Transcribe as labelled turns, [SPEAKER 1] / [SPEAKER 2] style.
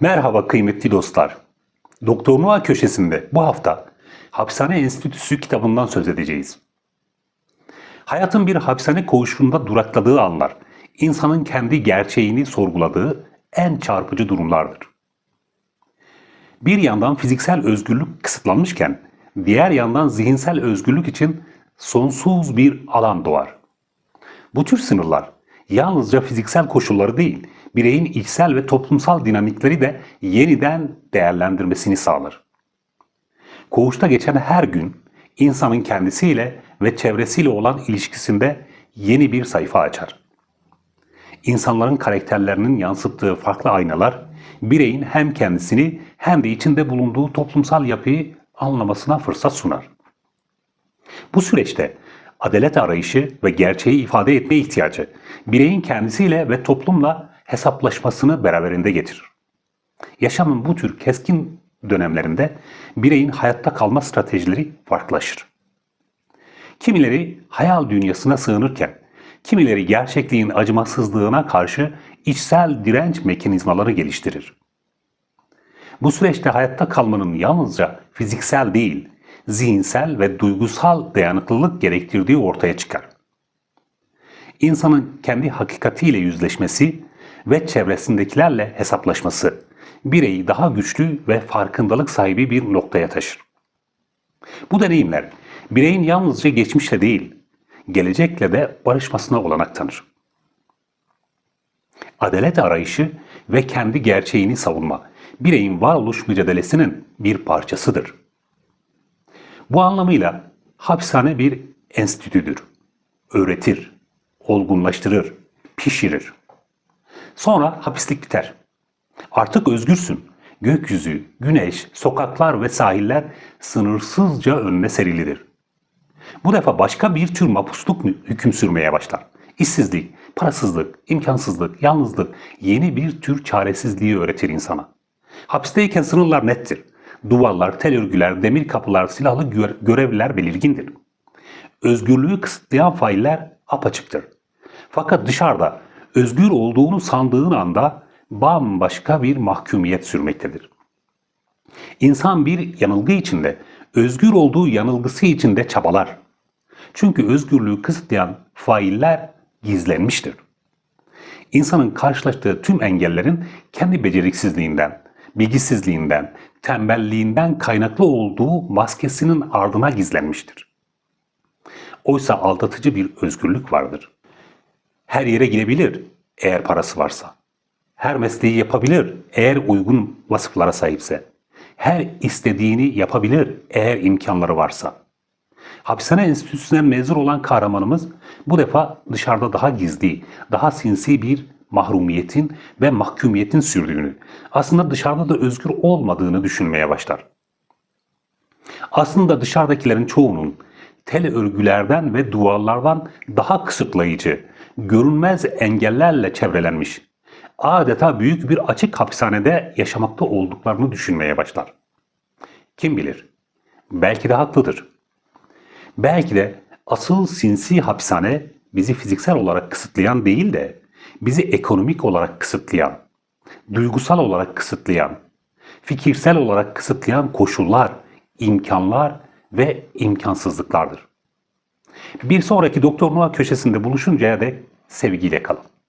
[SPEAKER 1] Merhaba kıymetli dostlar. Doktor Noa köşesinde bu hafta Hapishane Enstitüsü kitabından söz edeceğiz. Hayatın bir hapishane koğuşunda durakladığı anlar, insanın kendi gerçeğini sorguladığı en çarpıcı durumlardır. Bir yandan fiziksel özgürlük kısıtlanmışken, diğer yandan zihinsel özgürlük için sonsuz bir alan doğar. Bu tür sınırlar yalnızca fiziksel koşulları değil, bireyin içsel ve toplumsal dinamikleri de yeniden değerlendirmesini sağlar. Koğuşta geçen her gün insanın kendisiyle ve çevresiyle olan ilişkisinde yeni bir sayfa açar. İnsanların karakterlerinin yansıttığı farklı aynalar, bireyin hem kendisini hem de içinde bulunduğu toplumsal yapıyı anlamasına fırsat sunar. Bu süreçte adalet arayışı ve gerçeği ifade etme ihtiyacı bireyin kendisiyle ve toplumla hesaplaşmasını beraberinde getirir. Yaşamın bu tür keskin dönemlerinde bireyin hayatta kalma stratejileri farklılaşır. Kimileri hayal dünyasına sığınırken, kimileri gerçekliğin acımasızlığına karşı içsel direnç mekanizmaları geliştirir. Bu süreçte hayatta kalmanın yalnızca fiziksel değil, zihinsel ve duygusal dayanıklılık gerektirdiği ortaya çıkar. İnsanın kendi hakikatiyle yüzleşmesi ve çevresindekilerle hesaplaşması bireyi daha güçlü ve farkındalık sahibi bir noktaya taşır. Bu deneyimler bireyin yalnızca geçmişle değil, gelecekle de barışmasına olanak tanır. Adalet arayışı ve kendi gerçeğini savunma bireyin varoluş mücadelesinin bir parçasıdır. Bu anlamıyla hapishane bir enstitüdür. Öğretir, olgunlaştırır, pişirir. Sonra hapislik biter. Artık özgürsün. Gökyüzü, güneş, sokaklar ve sahiller sınırsızca önüne serilidir. Bu defa başka bir tür mapusluk hüküm sürmeye başlar. İşsizlik, parasızlık, imkansızlık, yalnızlık yeni bir tür çaresizliği öğretir insana. Hapisteyken sınırlar nettir. Duvarlar, tel örgüler, demir kapılar, silahlı görevliler belirgindir. Özgürlüğü kısıtlayan failler apaçıktır. Fakat dışarıda özgür olduğunu sandığın anda bambaşka bir mahkumiyet sürmektedir. İnsan bir yanılgı içinde, özgür olduğu yanılgısı içinde çabalar. Çünkü özgürlüğü kısıtlayan failler gizlenmiştir. İnsanın karşılaştığı tüm engellerin kendi beceriksizliğinden, bilgisizliğinden, tembelliğinden kaynaklı olduğu maskesinin ardına gizlenmiştir. Oysa aldatıcı bir özgürlük vardır. Her yere girebilir eğer parası varsa. Her mesleği yapabilir eğer uygun vasıflara sahipse. Her istediğini yapabilir eğer imkanları varsa. Hapishane enstitüsünden mezun olan kahramanımız bu defa dışarıda daha gizli, daha sinsi bir mahrumiyetin ve mahkumiyetin sürdüğünü, aslında dışarıda da özgür olmadığını düşünmeye başlar. Aslında dışarıdakilerin çoğunun tel örgülerden ve duvarlardan daha kısıtlayıcı, görünmez engellerle çevrelenmiş, adeta büyük bir açık hapishanede yaşamakta olduklarını düşünmeye başlar. Kim bilir? Belki de haklıdır. Belki de asıl sinsi hapishane bizi fiziksel olarak kısıtlayan değil de bizi ekonomik olarak kısıtlayan, duygusal olarak kısıtlayan, fikirsel olarak kısıtlayan koşullar, imkanlar ve imkansızlıklardır. Bir sonraki Doktor Noah köşesinde buluşuncaya dek sevgiyle kalın.